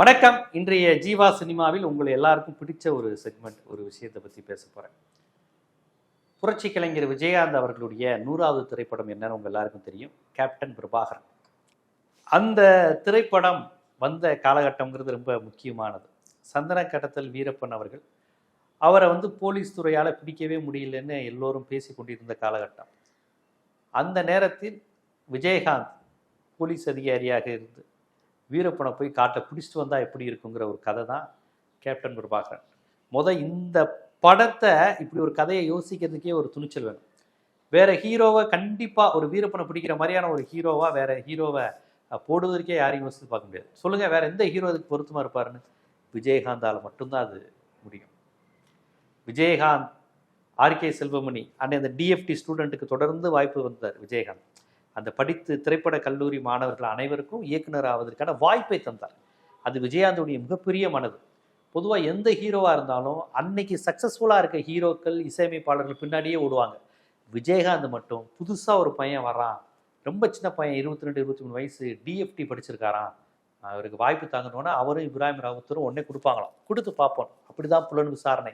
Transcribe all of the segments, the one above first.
வணக்கம். இன்றைய ஜீவா சினிமாவில் உங்களை எல்லாருக்கும் பிடிச்ச ஒரு செக்மெண்ட் ஒரு விஷயத்தை பற்றி பேச போகிறேன் புரட்சி கலைஞர் விஜயகாந்த் அவர்களுடைய நூறாவது திரைப்படம் என்னன்னு உங்க எல்லாருக்கும் தெரியும். கேப்டன் பிரபாகரன். அந்த திரைப்படம் வந்த காலகட்டம்ங்கிறது ரொம்ப முக்கியமானது. சந்தன கடத்தல் வீரப்பன் அவர்கள் அவரை வந்து போலீஸ் துறையால் பிடிக்கவே முடியலன்னு எல்லோரும் பேசி கொண்டிருந்த காலகட்டம். அந்த நேரத்தில் விஜயகாந்த் போலீஸ் அதிகாரியாக இருந்து வீரப்பனை போய் காட்டை பிடிச்சிட்டு வந்தால் எப்படி இருக்குங்கிற ஒரு கதை தான் கேப்டன் பிரபாகரன். மொதல் இந்த படத்தை இப்படி ஒரு கதையை யோசிக்கிறதுக்கே ஒரு துணிச்சல் வேணும். வேற ஹீரோவை கண்டிப்பாக ஒரு வீரப்பனை பிடிக்கிற மாதிரியான ஒரு ஹீரோவா வேற ஹீரோவை போடுவதற்கே யாரையும் யோசித்து பார்க்க முடியாது. சொல்லுங்க வேற எந்த ஹீரோ அதுக்கு பொருத்தமாக இருப்பாருன்னு? விஜயகாந்தால் மட்டும்தான் அது முடியும். விஜயகாந்த் ஆர்கே செல்வமணி அன்னை அந்த டிஎஃப்டி ஸ்டூடெண்ட்டுக்கு தொடர்ந்து வாய்ப்பு வந்தார் விஜயகாந்த். அந்த படித்து திரைப்பட கல்லூரி மாணவர்கள் அனைவருக்கும் இயக்குனர் ஆவதற்கான வாய்ப்பை தந்தார். அது விஜயகாந்தோடைய மிகப்பெரிய மனது. பொதுவாக எந்த ஹீரோவாக இருந்தாலும் அன்னைக்கு சக்ஸஸ்ஃபுல்லாக இருக்க ஹீரோக்கள் இசையமைப்பாளர்கள் பின்னாடியே ஓடுவாங்க. விஜயகாந்த் மட்டும் புதுசாக ஒரு பையன் வரான் ரொம்ப சின்ன பையன் இருபத்தி ரெண்டு இருபத்தி மூணு வயசு டிஎஃப்டி படிச்சிருக்காராம். அவருக்கு வாய்ப்பு தாங்கணும்னா அவரும் இப்ராஹிம் ராவுத்தரும் உடனே கொடுப்பாங்களாம். கொடுத்து பார்ப்போம். அப்படி தான் புலன் விசாரணை.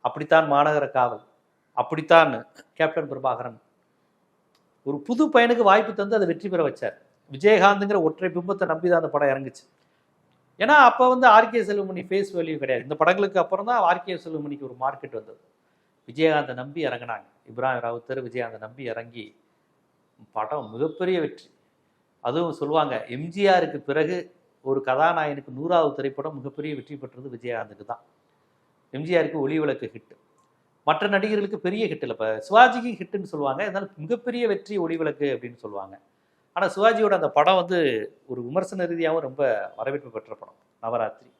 அப்படித்தான் மாநகர காவல். அப்படித்தான் கேப்டன் பிரபாகரன் ஒரு புது பையனுக்கு வாய்ப்பு தந்து அதை வெற்றி பெற வச்சார். விஜயகாந்துங்கிற ஒற்றை பிம்பத்தை நம்பி தான் அந்த படம் இறங்குச்சு. ஏன்னா அப்போ வந்து ஆர்கே செல்வமணி ஃபேஸ் வேல்யூ கிடையாது. இந்த படங்களுக்கு அப்புறம் தான் ஆர்கே செல்வமணிக்கு ஒரு மார்க்கெட் வந்தது. விஜயகாந்தை நம்பி இறங்கினாங்க. இப்ராஹிம் ராவுத்தர் விஜயகாந்தை நம்பி இறங்கி படம் மிகப்பெரிய வெற்றி. அதுவும் சொல்லுவாங்க எம்ஜிஆருக்கு பிறகு ஒரு கதாநாயகனுக்கு நூறாவது திரைப்படம் மிகப்பெரிய வெற்றி பெற்றது விஜயகாந்துக்கு தான். எம்ஜிஆருக்கு ஒளி விளக்கு ஹிட் மற்ற நடிகர்களுக்கு பெரிய ஹிட் இல்லை. இப்போ சிவாஜிக்கு ஹிட்டுன்னு சொல்லுவாங்க. இருந்தாலும் மிகப்பெரிய வெற்றி ஒளிவிளக்கு அப்படின்னு சொல்லுவாங்க. ஆனால் சிவாஜியோட அந்த படம் வந்து ஒரு விமர்சன ரீதியாகவும் ரொம்ப வரவேற்பு பெற்ற படம் நவராத்திரி.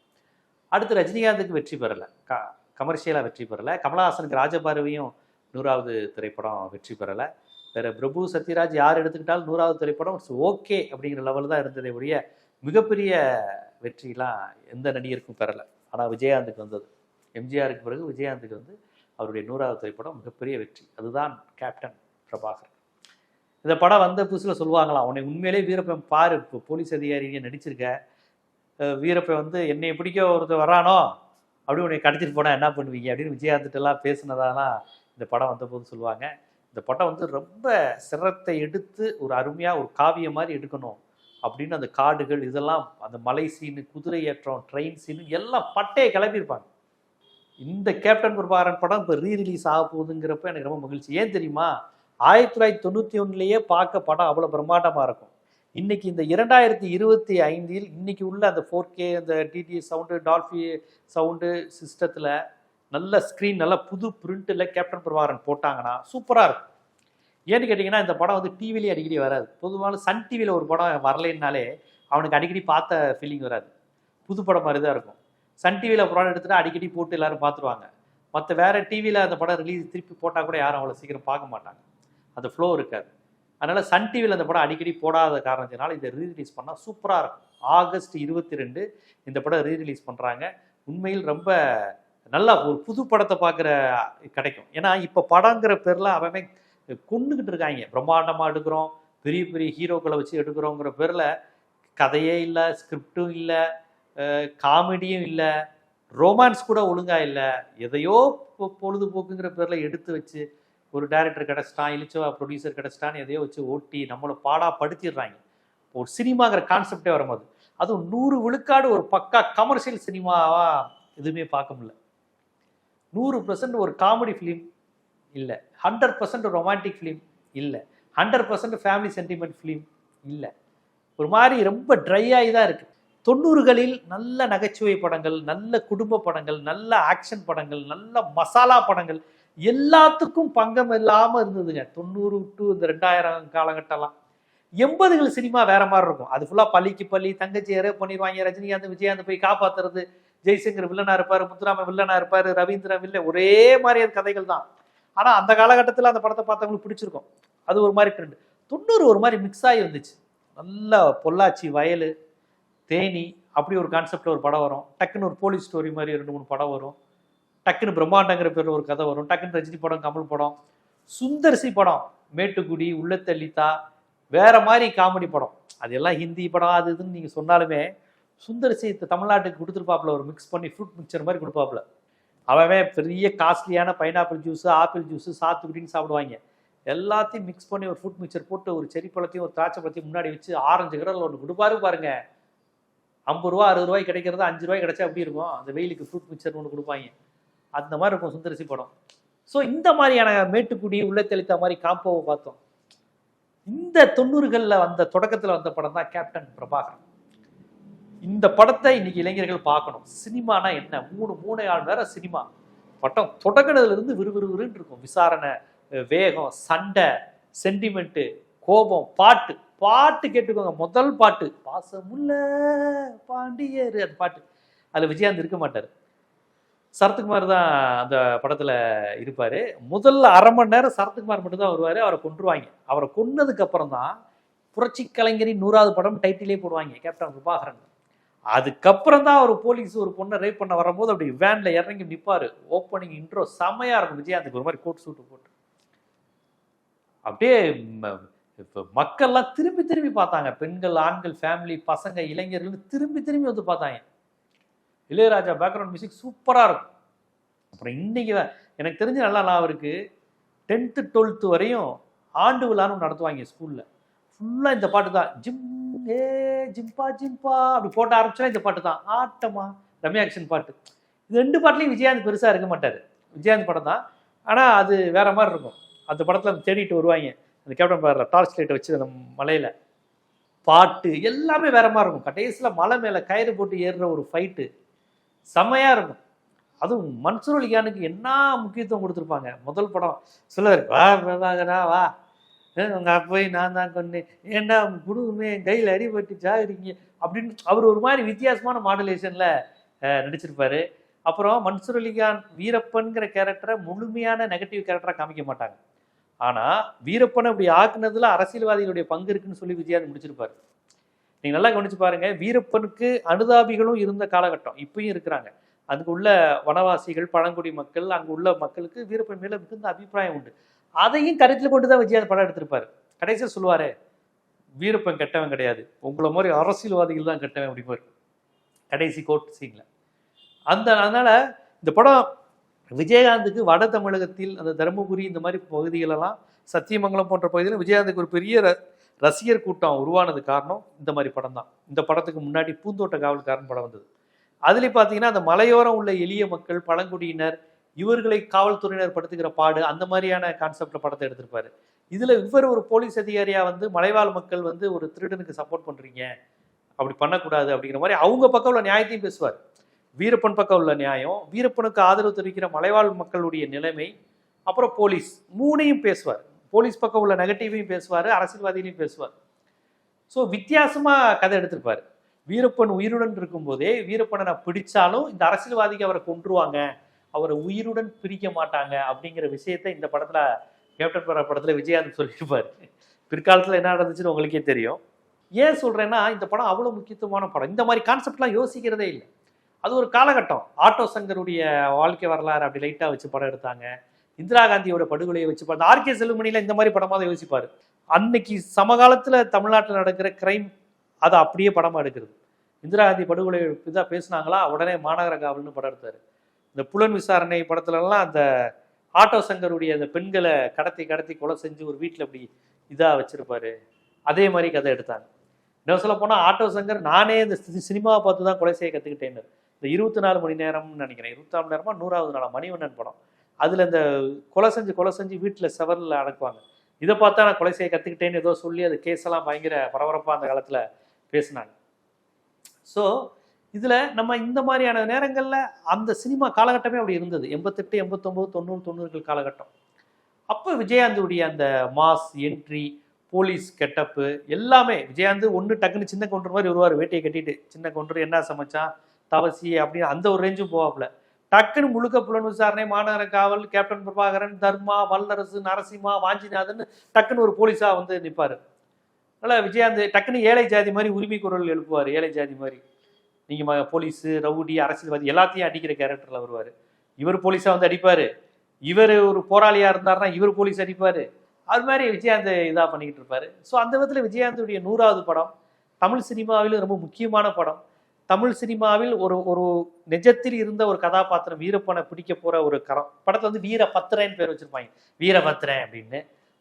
அடுத்து ரஜினிகாந்துக்கு வெற்றி பெறலை. க கமர்ஷியலாக வெற்றி பெறலை. கமலஹாசனுக்கு ராஜபார்வையும் நூறாவது திரைப்படம் வெற்றி பெறலை. வேற பிரபு சத்யராஜ் யார் எடுத்துக்கிட்டாலும் நூறாவது திரைப்படம் ஓகே அப்படிங்கிற லெவலில் தான் இருந்ததை ஒழிய மிகப்பெரிய வெற்றிலாம் எந்த நடிகருக்கும் பெறலை. ஆனால் விஜயகாந்துக்கு வந்தது. எம்ஜிஆருக்கு பிறகு விஜயகாந்துக்கு வந்து அவருடைய நூறாவது திரைப்படம் மிகப்பெரிய வெற்றி. அதுதான் கேப்டன் பிரபாகர் இந்த படம் வந்த புதுசில் சொல்லுவாங்களாம் உன்னை உண்மையிலே வீரப்பன் பாரு இப்போ போலீஸ் அதிகாரிங்க நடிச்சிருக்க. வீரப்பன் வந்து என்னை பிடிக்க ஒருத்தர் வரானோ? அப்படி உன்னை கடிச்சிட்டு போனால் என்ன பண்ணுவீங்க? அப்படின்னு விஜயகாந்துட்டெல்லாம் பேசினதானா இந்த படம் வந்தபோது சொல்லுவாங்க. இந்த படம் வந்து ரொம்ப சிரத்தை எடுத்து ஒரு அருமையாக ஒரு காவியம் மாதிரி எடுக்கணும் அப்படின்னு அந்த காடுகள் இதெல்லாம் அந்த மலை சீனு குதிரை ஏற்றம் ட்ரெயின் சீனு எல்லாம் பட்டையை கிளப்பியிருப்பாங்க. இந்த கேப்டன் பிரபாகரன் படம் இப்போ ரீ ரிலீஸ் ஆக போகுதுங்கிறப்ப எனக்கு ரொம்ப மகிழ்ச்சி. ஏன் தெரியுமா? ஆயிரத்தி தொள்ளாயிரத்தி தொண்ணூற்றி ஒன்றுலேயே பார்க்க படம் அவ்வளோ பிரம்மாண்டமாக இருக்கும். இன்னைக்கு இந்த இரண்டாயிரத்தி இருபத்தி ஐந்தில் இன்னைக்கு உள்ள அந்த ஃபோர் கே அந்த டிடி சவுண்டு டால்ஃபி சவுண்டு சிஸ்டத்தில் நல்ல ஸ்க்ரீன் நல்ல புது பிரிண்ட்டில் கேப்டன் பிரபாகரன் போட்டாங்கன்னா சூப்பராக இருக்கும். ஏன்னு கேட்டிங்கன்னா இந்த படம் வந்து டிவிலேயே அடிக்கடி வராது. பொதுவாக சன் டிவியில் ஒரு படம் வரலைன்னாலே அவனுக்கு அடிக்கடி பார்த்த ஃபீலிங் வராது. புது படம் மாதிரி தான் இருக்கும். சன் டிவியில் படம் எடுத்துட்டு அடிக்கடி போட்டு எல்லாரும் பார்த்துருவாங்க மற்ற வேற டிவியில் அந்த படம் ரிலீஸ் திருப்பி போட்டால் கூட யாரும் அவ்வளோ சீக்கிரம் பார்க்க மாட்டாங்க. அந்த ஃப்ளோ இருக்காது. அதனால் சன் டிவியில் அந்த படம் அடிக்கடி போடாத காரணத்தினால இதை ரீ ரிலீஸ் பண்ணால் சூப்பராக இருக்கும். ஆகஸ்ட் இருபத்தி ரெண்டு இந்த படம் ரீ ரிலீஸ் பண்ணுறாங்க உண்மையில் ரொம்ப நல்லா ஒரு புது படத்தை பார்க்குற கிடைக்கும். ஏன்னா இப்போ படங்கிற பேரில் அவன் கொண்டுக்கிட்டு இருக்காங்க. பிரம்மாண்டமாக எடுக்கிறோம். பெரிய பெரிய ஹீரோக்களை வச்சு எடுக்கிறோங்கிற பேரில் கதையே இல்லை ஸ்கிரிப்டும் இல்லை காமெடியும் இல்லை ரொமான்ஸ் கூட ஒழுங்கா இல்லை எதையோ பொழுதுபோக்குங்கிற பேரில் எடுத்து வச்சு ஒரு டேரக்டர் கிடச்சிட்டான் இழிச்சவா ப்ரொடியூசர் கிடச்சிட்டான்னு எதையோ வச்சு ஓட்டி நம்மளை பாடா படுத்திடுறாங்க. ஒரு சினிமாங்கிற கான்செப்டே வரும்போது அதுவும் நூறு விழுக்காடு ஒரு பக்கா கமர்ஷியல் சினிமாவா எதுவுமே பார்க்க முடியல. நூறு பர்சன்ட் ஒரு காமெடி ஃபிலிம் இல்லை ஹண்ட்ரட் பர்சன்ட் ரொமான்டிக் ஃபிலிம் இல்லை hundred percent family sentiment film இல்லை. ஒரு மாதிரி ரொம்ப ட்ரை ஆகி தான் இருக்குது தொண்ணூறுகளில் நல்ல நகைச்சுவை படங்கள் நல்ல குடும்ப படங்கள் நல்ல ஆக்ஷன் படங்கள் நல்ல மசாலா படங்கள் எல்லாத்துக்கும் பங்கம் இல்லாமல் இருந்ததுங்க. தொண்ணூறு டு இந்த ரெண்டாயிரம் காலகட்டம்லாம். எண்பதுகள் சினிமா வேற மாதிரி இருக்கும். அது ஃபுல்லாக பள்ளிக்கு பள்ளி தங்கச்சி யாரோ பண்ணிடுவாங்க ரஜினிகாந்த் விஜயகாந்த் போய் காப்பாத்துறது ஜெய்சங்கர் வில்லனா இருப்பாரு முத்துராம வில்லனா இருப்பாரு ரவீந்திரன் வில்ல ஒரே மாதிரியான கதைகள் தான். ஆனா அந்த காலகட்டத்தில் அந்த படத்தை பார்த்தவங்களுக்கு பிடிச்சிருக்கும். அது ஒரு மாதிரி ட்ரெண்ட் தொண்ணூறு ஒரு மாதிரி மிக்ஸ் ஆகி வந்துச்சு. நல்லா பொள்ளாச்சி வயல் தேனி அப்படி ஒரு கான்செப்டில் ஒரு படம் வரும். டக்குன்னு ஒரு போலீஸ் ஸ்டோரி மாதிரி ரெண்டு மூணு படம் வரும். டக்குன்னு பிரம்மாண்டங்கிற பேர் ஒரு கதை வரும். டக்குன்னு ரஜினி படம் கமல் படம். சுந்தர்சி படம் மேட்டுக்குடி உள்ளத்தள்ளித்தா வேற மாதிரி காமெடி படம். அது எல்லாம் ஹிந்தி படம் அது இதுன்னு நீங்கள் சொன்னாலுமே சுந்தர்சி தமிழ்நாட்டுக்கு கொடுத்துருப்பாப்புல ஒரு மிக்ஸ் பண்ணி ஃப்ரூட் மிக்சர் மாதிரி கொடுப்பாப்புல. அவன் பெரிய காஸ்ட்லியான பைனாப்பிள் ஜூஸு ஆப்பிள் ஜூஸு சாத்துக்குடின்னு சாப்பிடுவாங்க. எல்லாத்தையும் மிக்ஸ் பண்ணி ஒரு ஃப்ரூட் மிக்சர் போட்டு ஒரு செரி பழத்தையும் ஒரு திராட்சை பழத்தையும் முன்னாடி வச்சு ஆரஞ்சு கடல் ஒன்று கொடுப்பாரு பாருங்கள் ஐம்பது ரூபா அறுபது ரூபாய் கிடைக்கிறது அஞ்சு ரூபாய் கிடைச்சா எப்படி இருக்கும்? அந்த வெயிலுக்கு ஃப்ரூட் மிக்சர் ஒன்று கொடுப்பாங்க. அந்த மாதிரி இருக்கும் சுந்தரசி படம். ஸோ இந்த மாதிரியான மேட்டுக்குடி உள்ளத்தெளித்த மாதிரி காம்போவை பார்த்தோம். இந்த தொண்ணூறுகளில் வந்த தொடக்கத்தில் வந்த படம் தான் கேப்டன் பிரபாகரன் இந்த படத்தை இன்னைக்கு இளைஞர்கள் பார்க்கணும். சினிமானா என்ன? மூணு மூணு ஆள் நேரம் சினிமா. படம் தொடங்கினதுலேருந்து விறுவிறுவிறுன்னு இருக்கும். விசாரணை வேகம் சண்டை சென்டிமெண்ட்டு கோபம் பாட்டு. பாட்டு கேட்டுக்கோங்க. முதல் பாட்டு பாசமுள்ள பாண்டியர் அந்த பாட்டு. அதில் விஜயாந்த் இருக்க மாட்டார். சரத்குமார் தான் அந்த படத்தில் இருப்பார். முதல்ல அரை மணி நேரம் சரத்குமார் மட்டும்தான் வருவார் அவரை கொன்றுவாங்க. அவரை கொன்னதுக்கப்புறம் தான் புரட்சி கலைஞரின் நூறாவது படம் டைட்டிலே போடுவாங்க கேப்டன் பிரபாகரன். அதுக்கப்புறம் தான் அவர் போலீஸ் ஒரு பொண்ணை ரேப் பண்ண வரும்போது அப்படி வேனில் இறங்கி நிற்பார் ஓப்பனிங் இன்ட்ரோ செம்மையாக இருக்கும். விஜயாந்துக்கு ஒரு மாதிரி கோட் சூட்டு போட்டு. அப்படியே இப்போ மக்கள்லாம் திரும்பி திரும்பி பார்த்தாங்க. பெண்கள் ஆண்கள் ஃபேமிலி பசங்க இளைஞர்கள் திரும்பி திரும்பி வந்து பார்த்தாங்க. இளையராஜா பேக்ரவுண்ட் மியூசிக் சூப்பராக இருக்கும். அப்புறம் இன்னைக்கு தான் எனக்கு தெரிஞ்ச நல்லா நான் அவருக்கு டென்த்து டுவெல்த்து வரையும் ஆண்டு விழான்னு நடத்துவாங்க ஸ்கூலில் ஃபுல்லாக இந்த பாட்டு தான் ஜிம் ஏ ஜிம்பா ஜிம்பா அப்படி போட்ட ஆரம்பிச்சா இந்த பாட்டு தான். ஆட்டமா ரம்யா பாட்டு. இது ரெண்டு பாட்டுலையும் விஜயாந்த் பெருசாக இருக்க மாட்டார். விஜயாந்த் படம் தான். ஆனால் அது வேற மாதிரி இருக்கும். அந்த படத்தில் தேடிட்டு வருவாங்க. அந்த கேப்டன் பாடுற டார்ச் லைட்டை வச்சு அந்த மலையில் பாட்டு எல்லாமே வேற மாதிரி இருக்கும். கடைசியில் மலை மேலே கயிறு போட்டு ஏறுற ஒரு ஃபைட்டு செம்மையாக இருக்கும். அதுவும் மன்சூர் அலிகானுக்கு என்ன முக்கியத்துவம் கொடுத்துருப்பாங்க? முதல் படம் சொல்லுவார் வா பிரபாகரா வா. உங்கள் போய் நான் தான் கொண்டேன் ஏண்டா உங்க கையில் அடிபட்டு சாகுறீங்க அப்படின்னு அவர் ஒரு மாதிரி வித்தியாசமான மாடலேஷனில் நடிச்சிருப்பாரு. அப்புறம் மன்சூர் அலிகான் வீரப்பன்கிற கேரக்டரை முழுமையான நெகட்டிவ் கேரக்டராக காமிக்க மாட்டாங்க. ஆனா வீரப்பனை அப்படி ஆக்குனதுல அரசியல்வாதிகளுடைய பங்கு இருக்குன்னு சொல்லி விஜயாந்த் முடிச்சிருப்பாரு. நீங்க நல்லா கவனிச்சு பாருங்க வீரப்பனுக்கு அனுதாபிகளும் இருந்த காலகட்டம் இப்பயும் இருக்கிறாங்க. அதுக்கு உள்ள வனவாசிகள் பழங்குடி மக்கள் அங்கே உள்ள மக்களுக்கு வீரப்பன் மேல மிகுந்த அபிப்பிராயம் உண்டு. அதையும் கருத்தில் கொண்டு தான் விஜயாந்த் படம் எடுத்திருப்பாரு. கடைசியாக சொல்லுவார் வீரப்பன் கெட்டவன் கிடையாது. உங்களை மாதிரி அரசியல்வாதிகள் தான் கெட்டவன் அப்படிம்பாரு கடைசி கோட் சீன்ல. அந்த அதனால இந்த படம் விஜயகாந்துக்கு வட தமிழகத்தில் அந்த தருமபுரி இந்த மாதிரி பகுதிகளெல்லாம் சத்தியமங்கலம் போன்ற பகுதியில் விஜயகாந்துக்கு ஒரு பெரிய ர- ரசிகர் கூட்டம் உருவானது காரணம் இந்த மாதிரி படம் தான். இந்த படத்துக்கு முன்னாடி பூந்தோட்ட காவல்காரன் படம் வந்தது. அதுலேயும் பார்த்தீங்கன்னா அந்த மலையோரம் உள்ள எளிய மக்கள் பழங்குடியினர் இவர்களை காவல்துறையினர் படுத்துக்கிற பாடு அந்த மாதிரியான கான்செப்டில் படத்தை எடுத்திருப்பாரு. இதில் இவர் ஒரு போலீஸ் அதிகாரியாக வந்து மலைவாழ் மக்கள் வந்து ஒரு திருடனுக்கு சப்போர்ட் பண்ணுறீங்க அப்படி பண்ணக்கூடாது அப்படிங்கிற மாதிரி அவங்க பக்கம் உள்ள நியாயத்தையும் பேசுவார். வீரப்பன் பக்கம் உள்ள நியாயம். வீரப்பனுக்கு ஆதரவு தெரிவிக்கிற மலைவாழ் மக்களுடைய நிலைமை. அப்புறம் போலீஸ். மூணையும் பேசுவார். போலீஸ் பக்கம் உள்ள நெகட்டிவையும் பேசுவார் அரசியல்வாதிகளையும் பேசுவார். ஸோ வித்தியாசமாக கதை எடுத்திருப்பார். வீரப்பன் உயிருடன் இருக்கும்போதே வீரப்பனை நான் பிடிச்சாலும் இந்த அரசியல்வாதிக்கு அவரை கொன்றுவாங்க. அவரை உயிருடன் பிரிக்க மாட்டாங்க அப்படிங்கிற விஷயத்தை இந்த படத்தில் கேப்டன் பரா படத்தில் விஜயகாந்த் சொல்லியிருப்பார். பிற்காலத்தில் என்ன நடந்துச்சுன்னு உங்களுக்கே தெரியும். ஏன் சொல்கிறேன்னா இந்த படம் அவ்வளோ முக்கியத்துவமான படம். இந்த மாதிரி கான்செப்ட்லாம் யோசிக்கிறதே இல்லை. அது ஒரு காலகட்டம். ஆட்டோ சங்கருடைய வாழ்க்கை வரலாறு அப்படி லைட்டாக வச்சு படம் எடுத்தாங்க. இந்திரா காந்தியோட படுகொலையை வச்சு படம். ஆர்கே செல்லுமணியில இந்த மாதிரி படமாக தான் யோசிப்பார். அன்னைக்கு சமகாலத்தில் தமிழ்நாட்டில் நடக்கிற கிரைம் அதை அப்படியே படமாக எடுக்கிறது. இந்திரா காந்தி படுகொலை இதாக பேசுனாங்களா? உடனே மாநகர காவல்னு படம் எடுத்தார். இந்த புலன் விசாரணை படத்துலலாம் அந்த ஆட்டோ சங்கருடைய அந்த பெண்களை கடத்தி கடத்தி கொலை செஞ்சு ஒரு வீட்டில் அப்படி இதாக வச்சுருப்பார். அதே மாதிரி கதை எடுத்தாங்க. இன்னும் சொல்ல போனால் ஆட்டோ சங்கர் நானே இந்த சினிமாவை பார்த்து தான் கொலை செய்ய கற்றுக்கிட்டேன்னு இந்த இருபத்தி நாலு மணி நேரம்னு நினைக்கிறேன். இருபத்தி நாலு மணி நேரமா நூறாவது நாளா? மணிவண்ணன் படம். அதில் இந்த கொலை செஞ்சு கொலை செஞ்சு வீட்டில் செவரில் அடக்குவாங்க. இதை பார்த்தா நான் கொலை செய்ய கற்றுக்கிட்டேன்னு ஏதோ சொல்லி அது கேஸெல்லாம் பயங்கர பரபரப்பாக அந்த காலத்தில் பேசினாங்க. ஸோ இதில் நம்ம இந்த மாதிரியான நேரங்களில் அந்த சினிமா காலகட்டமே அப்படி இருந்தது. எண்பத்தெட்டு எண்பத்தொம்போது தொண்ணூறு தொண்ணூறுகள் காலகட்டம். அப்போ விஜயகாந்துடைய அந்த மாஸ் என்ட்ரி போலீஸ் கெட்டப்பு எல்லாமே விஜயாந்து ஒன்று டக்குன்னு சின்ன கொன்று மாதிரி வருவார் வேட்டையை கட்டிட்டு. சின்ன கொன்று என்ன சமைச்சான்? தவசி அப்படின்னு அந்த ஒரு ரேஞ்சும் போவாப்புல. டக்குன்னு முழுக்க புலன் விசாரணை மாநகர காவல் கேப்டன் பிரபாகரன் தர்மா வல்லரசு நரசிம்மா வாஞ்சிநாதன் டக்குன்னு ஒரு போலீஸாக வந்து நிற்பார் நல்லா விஜயாந்த் டக்குன்னு ஏழை ஜாதி மாதிரி உரிமை குரல் எழுப்புவார் ஏழை ஜாதி மாதிரி. நீங்கள் ம- ரவுடி அரசியல்வாதி எல்லாத்தையும் அடிக்கிற கேரக்டரில் வருவார். இவர் போலீஸாக வந்து அடிப்பார். இவர் ஒரு போராளியாக இருந்தாருன்னா இவர் போலீஸ் அடிப்பார். அது மாதிரி விஜயாந்த் இதாக பண்ணிக்கிட்டு இருப்பார். ஸோ அந்த விதத்தில் விஜயகாந்துடைய நூறாவது படம் தமிழ் சினிமாவிலும் ரொம்ப முக்கியமான படம். தமிழ் சினிமாவில் ஒரு ஒரு நிஜத்தில் இருந்த ஒரு கதாபாத்திரம் வீரப்பனை பிடிக்க போற ஒரு கரம். படத்தை வந்து வீரபத்திரன்னு பேர் வச்சிருப்பாங்க. வீரபத்திரன் அப்படின்னு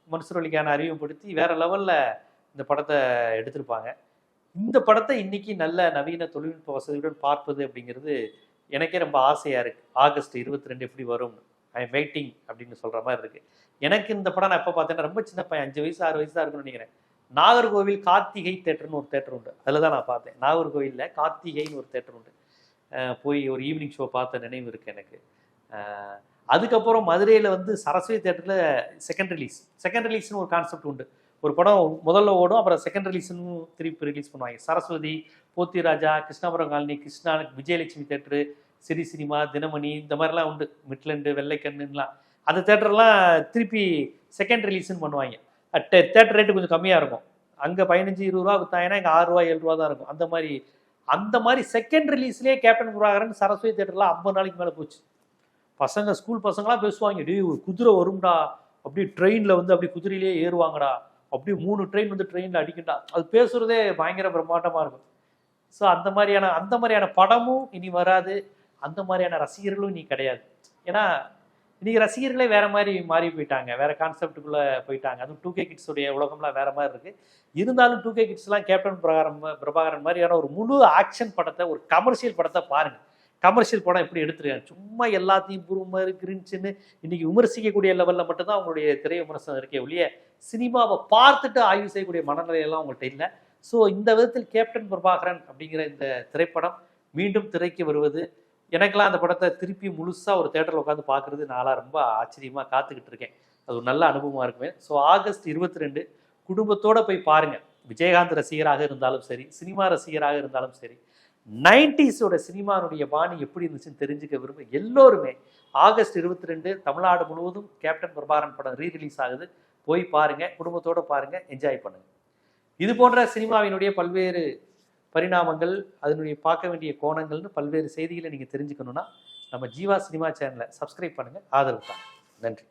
மனுஷரொலிக்கான அறிவுப்படுத்தி வேற லெவல்ல இந்த படத்தை எடுத்திருப்பாங்க. இந்த படத்தை இன்னைக்கு நல்ல நவீன தொழில்நுட்ப வசதியுடன் பார்ப்பது அப்படிங்கிறது எனக்கே ரொம்ப ஆசையா இருக்கு. ஆகஸ்ட் இருபத்தி ரெண்டு எப்படி வரும்? ஐ எம் வெயிட்டிங் அப்படின்னு சொல்ற மாதிரி இருக்கு. எனக்கு இந்த படம் நான் எப்போ பார்த்தேன்னா ரொம்ப சின்ன பையன் அஞ்சு வயசு ஆறு வயசு தான் இருக்கும்னு நினைக்கிறேன். நாகர்கோவில் கார்த்திகை தேட்டர்னு ஒரு தேட்டர் உண்டு. அதில் தான் நான் பார்த்தேன். நாகர்கோவிலில் கார்த்திகைன்னு ஒரு தேட்டர் உண்டு. போய் ஒரு ஈவினிங் ஷோ பார்த்த நினைவு இருக்குது எனக்கு. அதுக்கப்புறம் மதுரையில் வந்து சரஸ்வதி தேட்டரில் செகண்ட் ரிலீஸ் செகண்ட் ரிலீஸ்னு ஒரு கான்செப்ட் உண்டு. ஒரு படம் முதல்ல ஓடும் அப்புறம் செகண்ட் ரிலீஸ்னு திருப்பி ரிலீஸ் பண்ணுவாங்க. Saraswathi Pothiraja Krishnapuram colony Krishna Vijayalakshmi theatre Sri cinema Dinamani இந்த மாதிரிலாம் உண்டு. மிட்லண்டு வெள்ளைக்கண்ணுலாம் அந்த தேட்டர்லாம் திருப்பி செகண்ட் ரிலீஸ்னு பண்ணுவாங்க. தேட்டர் ரேட்டு கொஞ்சம் கம்மியாக இருக்கும். அங்கே பதினஞ்சு இருபது ரூபா விற்றாங்கன்னா இங்கே ஆறு ரூபா ஏழு ரூபா தான் இருக்கும். அந்த மாதிரி அந்த மாதிரி செகண்ட் ரிலீஸ்லேயே கேப்டன் புராகரன் சரஸ்வதி தேட்டர்லாம் ஐம்பது நாளைக்கு மேலே போச்சு. பசங்க ஸ்கூல் பசங்களாம் பேசுவாங்க டி ஒரு குதிரை வரும்டா. அப்படி ட்ரெயினில் வந்து அப்படி குதிரையிலேயே ஏறுவாங்கடா. அப்படி மூணு ட்ரெயின் வந்து ட்ரெயினில் அடிக்கண்டா அது பேசுறதே பயங்கர பிரம்மாண்டமாக இருக்கும். ஸோ அந்த மாதிரியான அந்த மாதிரியான படமும் இனி வராது. அந்த மாதிரியான ரசிகர்களும் இனி கிடையாது. ஏன்னா இன்னைக்கு ரசிகர்களே வேற மாதிரி மாறி போயிட்டாங்க. வேற கான்செப்டுக்குள்ள போயிட்டாங்க. அதுவும் டூ கே கிட்ஸுடைய உலகம்லாம் வேற மாதிரி இருக்கு. இருந்தாலும் டூ கே கிட்ஸ்லாம் கேப்டன் பிரகாரம் பிரபாகரன் மாதிரியான ஒரு முழு ஆக்ஷன் படத்தை ஒரு கமர்ஷியல் படத்தை பாருங்க. கமர்ஷியல் படம் எப்படி எடுத்துருக்காங்க? சும்மா எல்லாத்தையும் புருமர் கிரிஞ்சுன்னு இன்னைக்கு விமர்சிக்கக்கூடிய லெவலில் மட்டும்தான் அவங்களுடைய திரை விமர்சனம் இருக்கே ஒழிய சினிமாவை பார்த்துட்டு ஆய்வு செய்யக்கூடிய மனநிலையெல்லாம் அவங்கள்ட்ட இல்லை. ஸோ இந்த விதத்தில் கேப்டன் பிரபாகரன் அப்படிங்கிற இந்த திரைப்படம் மீண்டும் திரைக்கு வருவது எனக்கெல்லாம் அந்த படத்தை திருப்பி முழுசாக ஒரு தேட்டரில் உட்காந்து பார்க்குறது நான்லாம் ரொம்ப ஆச்சரியமாக காத்துக்கிட்டு இருக்கேன். அது ஒரு நல்ல அனுபவமாக இருக்குமே. ஸோ ஆகஸ்ட் இருபத்தி ரெண்டு குடும்பத்தோடு போய் பாருங்கள் விஜயகாந்த் ரசிகராக இருந்தாலும் சரி சினிமா ரசிகராக இருந்தாலும் சரி நைன்டிஸோட சினிமானுடைய பாணி எப்படி இருந்துச்சுன்னு தெரிஞ்சுக்க விரும்ப எல்லோருமே ஆகஸ்ட் இருபத்தி ரெண்டு தமிழ்நாடு முழுவதும் கேப்டன் பிரபாகரன் படம் ரீ ரிலீஸ் ஆகுது. போய் பாருங்கள் குடும்பத்தோட பாருங்கள் என்ஜாய் பண்ணுங்கள் இது போன்ற சினிமாவினுடைய பல்வேறு பரிணாமங்கள் அதனுடைய பார்க்க வேண்டிய கோணங்கள்னு பல்வேறு செய்திகளை நீங்கள் தெரிஞ்சுக்கணும்னா நம்ம ஜீவா சினிமா சேனலை சப்ஸ்கிரைப் பண்ணுங்கள் ஆதரவு தான் நன்றி.